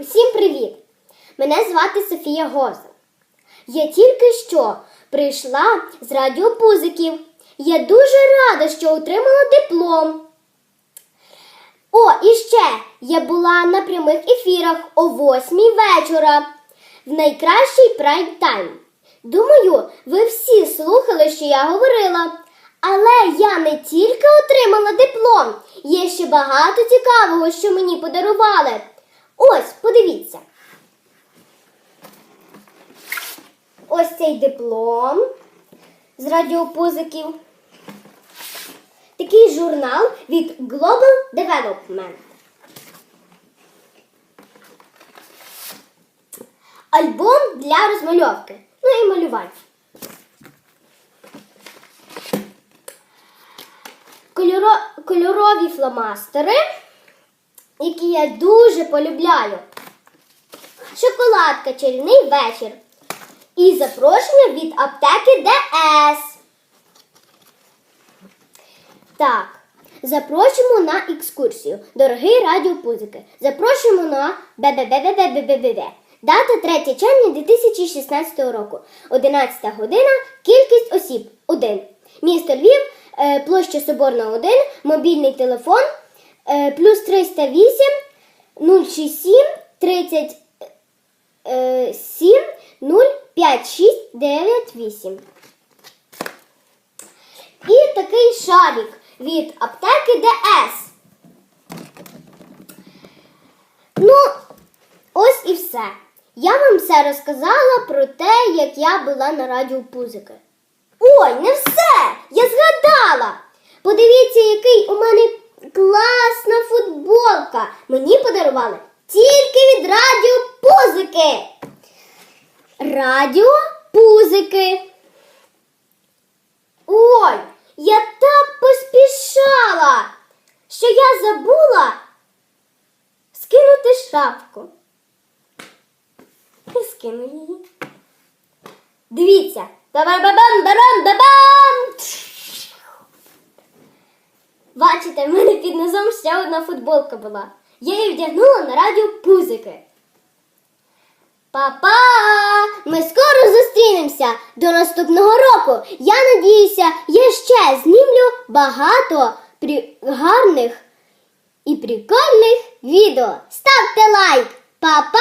Усім привіт! Мене звати Софія Гоза. Я тільки що прийшла з радіопузиків. Я дуже рада, що отримала диплом. О, і ще я була на прямих ефірах о 8 вечора в найкращий прайм-тайм. Думаю, ви всі слухали, що я говорила. Але я не тільки отримала диплом, є ще багато цікавого, що мені подарували. Ось, подивіться. Ось цей диплом з радіопузиків. Такий журнал від Global Development. Альбом для розмальовки. Ну і малювання. Кольоро... Кольорові фломастери, які я дуже полюбляю. Шоколадка, чарівний вечір. І запрошення від аптеки ДС. Так, запрошуємо на екскурсію. Дорогий радіопузики. Запрошуємо на БББББББ. Дата 3 червня 2016 року. 11 година. Кількість осіб 1. Місто Львів, е, площа Соборна 1, мобільний телефон плюс 308 067 30 е, 7 0 5 6 9 8. І такий шарик від аптеки ДС. Ну, ось і все. Я вам все розказала про те, як я була на радіо Пузики. Ой, не все! Я згадала! Подивіться, який у мене класна футболка. Мені подарували тільки від радіо Пузики. Радіо Пузики. Ой, я так поспішала, що я забула скинути шапку. І скину її. Дивіться. Ба-ба-ба-бам, Бачите, в мене під низом ще одна футболка була. Я її вдягнула на радіо пузики. Па-па! Ми скоро зустрінемося до наступного року. Я надіюся, я ще знімлю багато при... гарних і прикольних відео. Ставте лайк! Па-па!